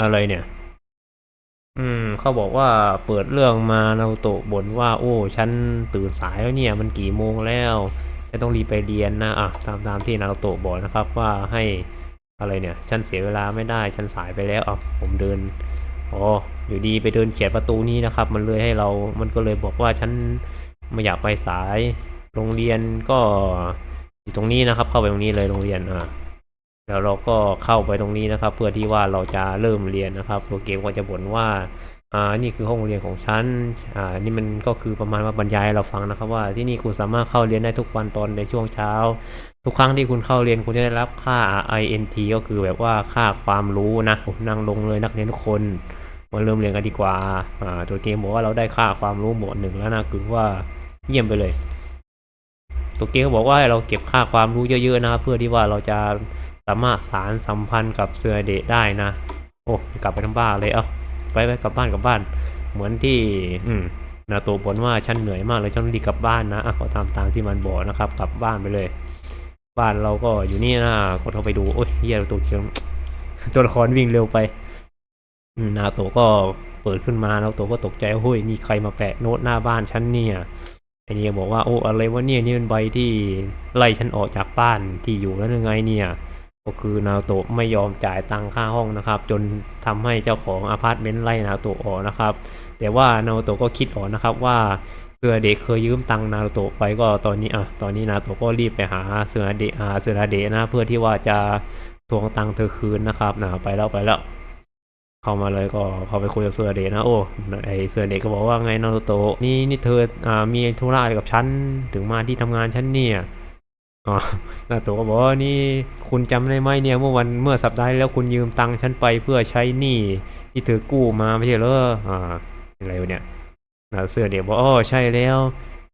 อะไรเนี่ย อืม เขาบอกว่าเปิดเรื่องมานารูโตะบ่นว่า โอ้ฉันตื่นสายแล้วเนี่ย มันกี่โมงแล้วจะต้องรีบไปเรียนนะอะตามตามที่นาโตะบอกนะครับ ว่าให้อะไรเนี่ย ฉันเสียเวลาไม่ได้ฉันสายไปแล้วอะผมเดินอ๋ออยู่ดีไปเดินเขียดประตูนี้นะครับ มันเลยให้เรา มันก็เลยบอกว่าฉันไม่อยากไปสาย โรงเรียนก็อยู่ตรงนี้นะครับ เข้าไปตรงนี้เลยโรงเรียนอ่า แล้วเราก็เข้าไปตรงนี้นะครับ เพื่อที่ว่าเราจะเริ่มเรียนนะครับตัวเกมก็จะบ่นว่าอ่านี่คือห้องเรียนของฉันอ่านี่มันก็คือประมาณว่าบรรยายให้เราฟังนะครับ ว่าที่นี่คุณสามารถเข้าเรียนได้ทุกวันตอนในช่วงเช้า ทุกครั้งที่คุณเข้าเรียนคุณจะได้รับค่า INT ก็คือแบบว่าค่าความรู้นะนั่งลงเลยนักเรียนทุกคนมาเริ่มเรียนกันดีกว่าอ่าตัวเกมบอกว่าเราได้ค่าความรู้หมวดหนึ่งแล้วนะคือว่าเยี่ยมไปเลย ตัวเกมก็บอกว่าให้เราเก็บค่าความรู้เยอะๆนะครับเพื่อที่ว่าเราจะ สามารถสารสัมพันธ์กับเสือเดะได้นะ โอ้กลับไปทั้งบ้านเลยเอ้าไปไปกลับบ้านกลับบ้าน เหมือนที่อืมนาโตบ่นว่าฉันเหนื่อยมากเลยฉันรีบกลับบ้านนะอะขอทำตามที่มันบอกนะครับ กลับบ้านไปเลย บ้านเราก็อยู่นี่นะกดเข้าไปดูโอ้ยเฮียตัวเกียวตัวละครวิ่งเร็วไปนาโตก็เปิดขึ้นมานาโตะก็ตกใจเฮ้ยนี่ใครมาแปะโน้ตหน้าบ้านฉันเนี่ยไอเนี่ยบอกว่าโอ้อะไรวะเนี่ยนี่เป็นใบที่ไล่ฉันออกจากบ้านที่อยู่แล้วยังไงเนี่ย ก็คือนาโตะไม่ยอมจ่ายตังค่าห้องนะครับ จนทำให้เจ้าของอพาร์ตเมนต์ไล่นาโตะออกนะครับ แต่ว่านาโตะก็คิดออกนะครับว่าเสือเด็กเคยยืมตังนาโตะไปก็ตอนนี้อะตอนนี้นาโตะก็รีบไปหาเสือเด็กหาเสือเด็กนะเพื่อที่ว่าจะทวงตังเธอคืนนะครับนะไปแล้วไปแล้วเข้ามาเลยก็เข้าไปคุยกับเสือเด็กนะโอ้ไอเสือเด็กก็บอกว่าไงนาโตะนี่นี่เธออ่ามีธุระอะไรกับฉันถึงมาที่ทำงานฉันเนี่ย อ๋อนาโตะก็บอกว่านี่คุณจำได้ไหมเนี่ยเมื่อวันเมื่อสัปดาห์ที่แล้วคุณยืมตังค์ฉันไปเพื่อใช้หนี้ที่เธอกู้มาไม่ใช่เหรออ่าอะไรเนี่ยนาเสื้อเด็กบอกอ๋อใช่แล้ว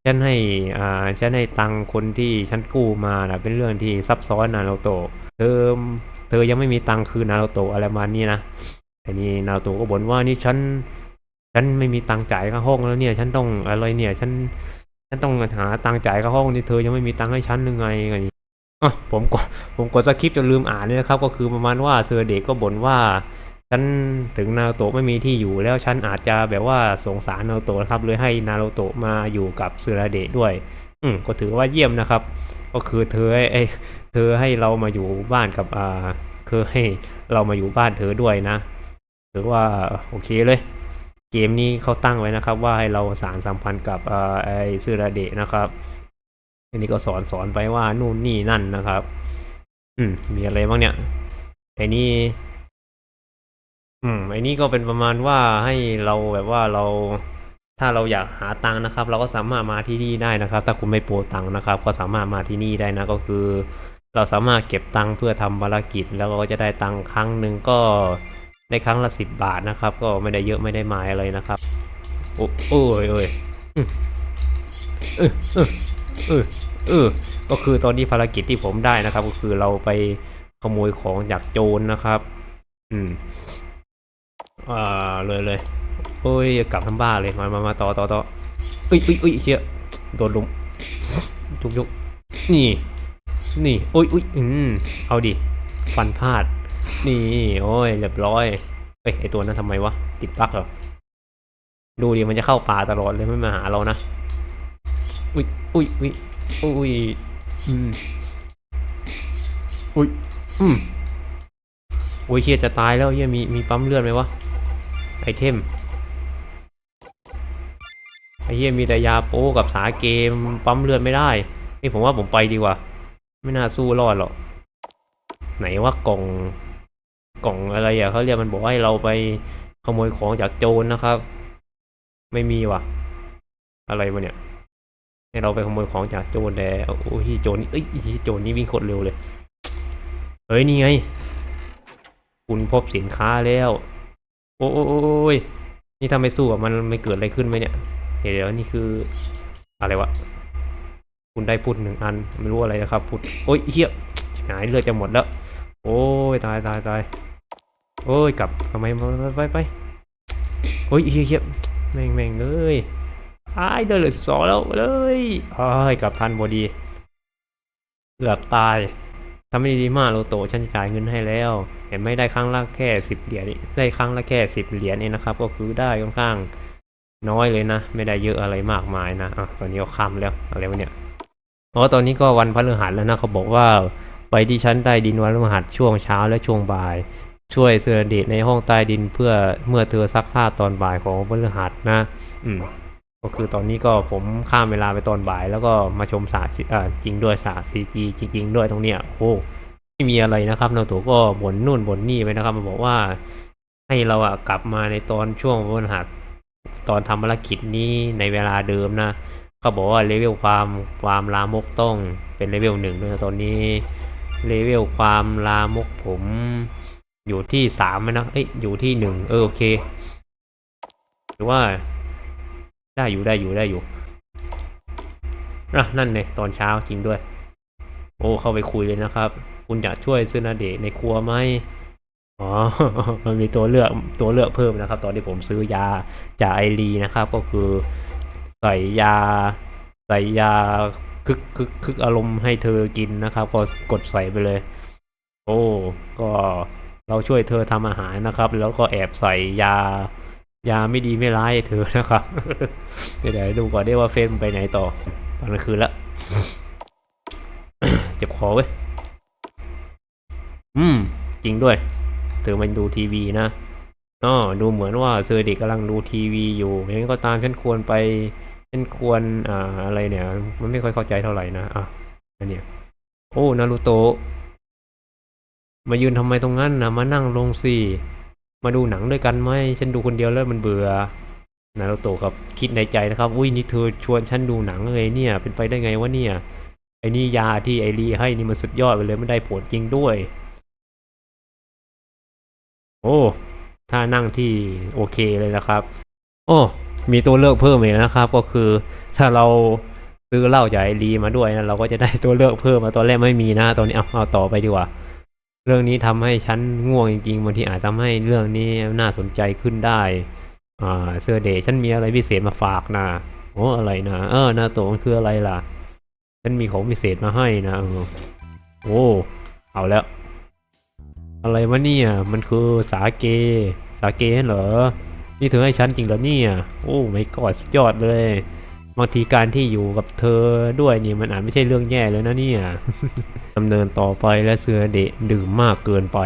ฉันให้อ่าฉันให้ตังค์คนที่ฉันกู้มานะเป็นเรื่องที่ซับซ้อนนาโรโตะเธอเธอยังไม่มีตังค์คืนนาโรโตะอะไรประมาณนี้นะไอ้นี่นาโรโตะก็บ่นว่านี่ฉันฉันไม่มีตังค์จ่ายค่าห้องแล้วเนี่ย ฉันต้องอะไรเนี่ย ฉัน ฉันต้องหาตังค์จ่ายค่าห้องนี่เธอยังไม่มีตังค์ให้ฉันหรือไงไงอะผมกดผมกดสคริปต์จนลืมอ่านเลยนะครับ ก็คือประมาณว่าเซอร์เด็กก็บ่นว่าฉันถึงนาโตะไม่มีที่อยู่แล้วฉันอาจจะแบบว่าสงสารนาโตะนะครับเลยให้นาโตะมาอยู่กับเซอร์เดะด้วย อืมก็ถือว่าเยี่ยมนะครับ ก็คือเธอให้เอ้เธอให้เรามาอยู่บ้านกับอ่าคือให้เรามาอยู่บ้านเธอด้วยนะถือว่าโอเคเลย เกมนี้เขาตั้งไว้นะครับ ว่าให้เราสารสัมพันธ์กับอ่อไอซูราเดะนะครับอันนี้ก็สอนสอนไปว่านู่นนี่นั่นนะครับ อืม มีอะไรบ้างเนี่ยไอ้นี่อืมไอ้นี่ก็เป็นประมาณว่าให้เราแบบว่าเรา ถ้าเราอยากหาตังค์นะครับ เราก็สามารถมาที่นี่ได้นะครับ ถ้าคุณไม่โปรตังค์นะครับ ก็สามารถมาที่นี่ได้นะก็คือ เราสามารถเก็บตังค์เพื่อทำภารกิจแล้วก็จะได้ตังค์ครั้งหนึ่งก็ ได้ครั้งละสิบบาทนะครับ ก็ไม่ได้เยอะไม่ได้มายอะไรนะครับ โอ้โอ้ยโอ้ยอืมเออเออเออเออก็คือตอนนี้ภารกิจที่ผมได้นะครับ ก็คือเราไปขโมยของจากโจรนะครับ อืมอ่าเลยเลยโอ้ยกลับทั้งบ้านเลยมามามาต่อต่อต่อเอ้ยเอ้ยเอ้ยเชี่ยโดนลุมทุกยุกนี่ นี่โอ้ยอุ้ยอืมเอาดิ ฟันพลาด นี่โอ้ยเรียบร้อยเอ้ยไอตัวนั้นทำไมวะติดปลั๊กเหรอดูดิมันจะเข้าป่าตลอดเลยไม่มาหาเรานะอุ้ยอุ้ยอุ้ยอุ้ยอืมอุ้ยอืมโอ้ยเฮียจะตายแล้วเฮียมีมีปั๊มเลือดไหมวะไอเทมไอเฮียมีแต่ยาโป้กับสาเกมปั๊มเลือดไม่ได้นี่ผมว่าผมไปดีกว่า ไม่น่าสู้รอดหรอกไหนว่ากล่อง กล่องอะไรอะเขาเรียกมันบอกให้เราไปขโมยของจากโจรนะครับ ไม่มีว่ะ อะไรวะเนี่ย ให้เราไปขโมยของจากโจรแต่โอ้ยโจรนี่เอ้ยโจรนี่วิ่งโคตรเร็วเลยเฮ้ยนี่ไง คุณพบสินค้าแล้ว โอ้โยนี่ถ้าไมสู้อะมันไม่เกิดอะไรขึ้นไหมเนี่ยเดี๋ยวนี่คืออะไรวะคุณได้พุดหนึ่งอันไม่รู้อะไรนะครับพุดโอ้ยเฮียหายเลือดจะหมดแล้ว โอ้ยตายตายตาย โอ้ยกลับทำไมไปไปไปโอ้ยเฮียเฮียแม่งแม่งเลยตายเดินเหลือสิบสองแล้วเลยโอ้ยกลับทันพอดีเกือบตายทำไม่ดีมากโลโตฉันจะจ่ายเงินให้แล้ว เห็นไม่ได้ครั้งละแค่สิบเหรียญได้ครั้งละแค่สิบเหรียญเองนะครับ ก็คือได้ค่อนข้างน้อยเลยนะ ไม่ได้เยอะอะไรมากมายนะอะตอนนี้ก็ค่ำแล้วอะไรวะเนี่ยอ๋อตอนนี้ก็วันพฤหัสแล้วนะเขาบอกว่าไปที่ชั้นใต้ดินวันพฤหัสช่วงเช้าและช่วงบ่าย ช่วยเสือเดชในห้องใต้ดินเพื่อเมื่อเธอซักผ้าตอนบ่ายของพฤหัสนะอืมก็คือตอนนี้ก็ผมข้ามเวลาไปตอนบ่าย แล้วก็มาชมสาจริงด้วยสาซีจีจริง ๆ ด้วยตรงเนี้ยโอ้ไม่มีอะไรนะครับนาโตก็บ่นนู่นบ่นนี่ไปนะครับมาบอกว่า ให้เราอะกลับมาในตอนช่วงวันหัสตอนทำภารกิจนี้ในเวลาเดิมนะเขาบอกว่าเลเวลความความลามกต้องเป็นเลเวลหนึ่งด้วยนะตอนนี้เลเวลความลามกผม อยู่ที่สามนะเอ้ยอยู่ที่หนึ่งเออโอเคหรือว่า ได้อยู่ได้อยู่ได้อยู่อะนั่นเนี่ยตอนเช้าจริงด้วย โอ้เข้าไปคุยเลยนะครับ คุณอยากช่วยซึนาเดะในครัวไหมอ๋อ มันมีตัวเลือกตัวเลือกเพิ่มนะครับ ตอนที่ผมซื้อยาจากไอรีนะครับ ก็คือใส่ยาใส่ยาคึกคึกคึกอารมณ์ให้เธอกินนะครับ ก็กดใส่ไปเลย โอ้ก็ เราช่วยเธอทำอาหารนะครับ แล้วก็แอบใส่ยายาไม่ดีไม่ร้ายเธอนะครับเดี๋ยวดูก่อนได้ว่าเฟซมนไปไหนต่อตอนกลางคืนละเจ็บคอเว้ยอืม จริงด้วยเธอมันดูทีวีนะอ๋อดูเหมือนว่าเซอร์เด็กกำลังดูทีวีอยู่อย่างนั้นก็ตามฉันควรไปฉันควรอ่าอะไรเนี่ย มันไม่ค่อยเข้าใจเท่าไหร่นะอะอันเนี้ยโอ้นารูโตะ มายืนทำไมตรงนั้นนะมานั่งลงสิมาดูหนังด้วยกันไหมฉันดูคนเดียวแล้วมันเบื่อนารูโตะครับคิดในใจนะครับ อุ้ยนี่เธอชวนฉันดูหนังเลยเนี่ย เป็นไปได้ไงวะเนี่ยไอ้นี่ยาที่ไอรีให้นี่มันสุดยอดไปเลยไม่ได้ผลจริงด้วย โอ้ถ้านั่งที่โอเคเลยนะครับ โอ้มีตัวเลือกเพิ่มอีกนะครับ ก็คือ ถ้าเราซื้อเหล้าจากไอรีมาด้วยนะเราก็จะได้ตัวเลือกเพิ่มมาตอนแรกไม่มีนะตอนนี้เอาเอาต่อไปดีกว่า เรื่องนี้ทำให้ฉันง่วงจริงๆบางทีอาจทำให้เรื่องนี้น่าสนใจขึ้นได้อ่าเสื้อเดชฉันมีอะไรพิเศษมาฝากนะโอ้อะไรนะเออนาโตะมันคืออะไรล่ะ ฉันมีของพิเศษมาให้นะโอ้เอาแล้ว อะไรวะเนี่ยมันคือสาเก สาเกเหรอนี่เธอให้ฉันจริงเหรอเนี่ยโอ้ไม่กอดยอดเลย บางทีการที่อยู่กับเธอด้วยนี่มันอาจไม่ใช่เรื่องแย่เลยนะเนี่ยดำเนินต่อไปและเสือเดะดื่มมากเกินไป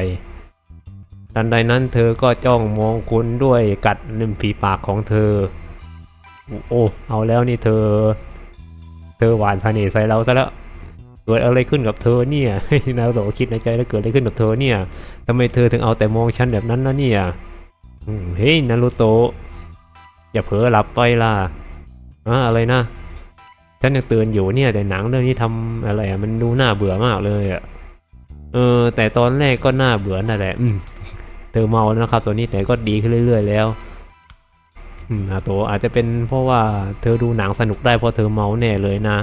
ทันใดนั้นเธอก็จ้องมองคุณด้วยกัดริมฝีปากของเธอ โอ้เอาแล้วนี่เธอ เธอหวานเสน่ห์ใส่เราซะแล้วเกิดอะไรขึ้นกับเธอเนี่ยนาโตคิดในใจแล้วเกิดอะไรขึ้นกับเธอเนี่ยทำไมเธอถึงเอาแต่มองฉันแบบนั้นนะเนี่ยเฮ้ยนารูโตะอย่าเผลอหลับไปล่ะ อะอะไรนะฉันยังเตือนอยู่เนี่ยแต่หนังเรื่องนี้ทำอะไรอะมันดูน่าเบื่อมากเลยอะเออ แต่ตอนแรกก็น่าเบื่อนั่นแหละ อืมเธอเมาแล้วนะครับ ตัวนี้แต่ก็ดีขึ้นเรื่อย ๆ แล้ว อืมอาโตอาจจะเป็นเพราะว่าเธอดูหนังสนุกได้เพราะเธอเมาแน่เลยนะ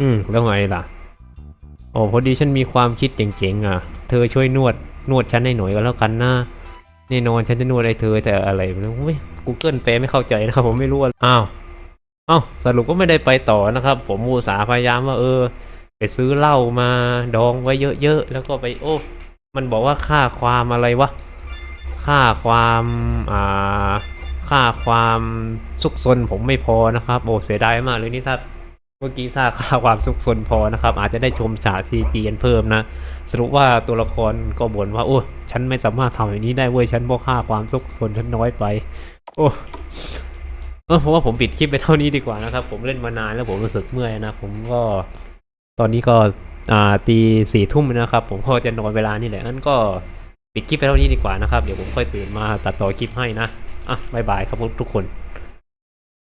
อืมแล้วไงล่ะโอ้พอดีฉันมีความคิดเจ๋งๆอะ เธอช่วยนวดนวดฉันให้หน่อยก็แล้วกันนะแน่นอนฉันจะนวดให้เธอแต่อะไรไม่รู้เว้ย Google แปลไม่เข้าใจนะครับผมไม่รู้อ้าว อ้าสรุปก็ไม่ได้ไปต่อนะครับ ผมอุตสาห์พยายามว่าเออ ไปซื้อเหล้ามาดองไว้เยอะๆแล้วก็ไปโอ้ มันบอกว่าค่าความอะไรวะค่าความอ่าค่าความสุขสนผมไม่พอนะครับโอ้เสียดายมากเลยนี่ถ้าเมื่อกี้ถ้าค่าความสุขสนพอนะครับ อาจจะได้ชมฉากซีจีกันเพิ่มนะสรุปว่าตัวละครก็บ่นว่าโอ้ฉันไม่สามารถทำอย่างนี้ได้เว้ยฉันเพราะค่าความสุขสนฉันน้อยไป โอ้ เออผมว่าผมปิดคลิปไปเท่านี้ดีกว่านะครับ ผมเล่นมานานแล้วผมรู้สึกเมื่อยนะ ผมก็ตอนนี้ก็อ่าตีสี่ทุ่มนะครับ ผมก็จะนอนเวลานี่แหละงั้นก็ปิดคลิปไปเท่านี้ดีกว่านะครับ เดี๋ยวผมค่อยตื่นมาตัดต่อคลิปให้นะ อะบายบายครับทุกคน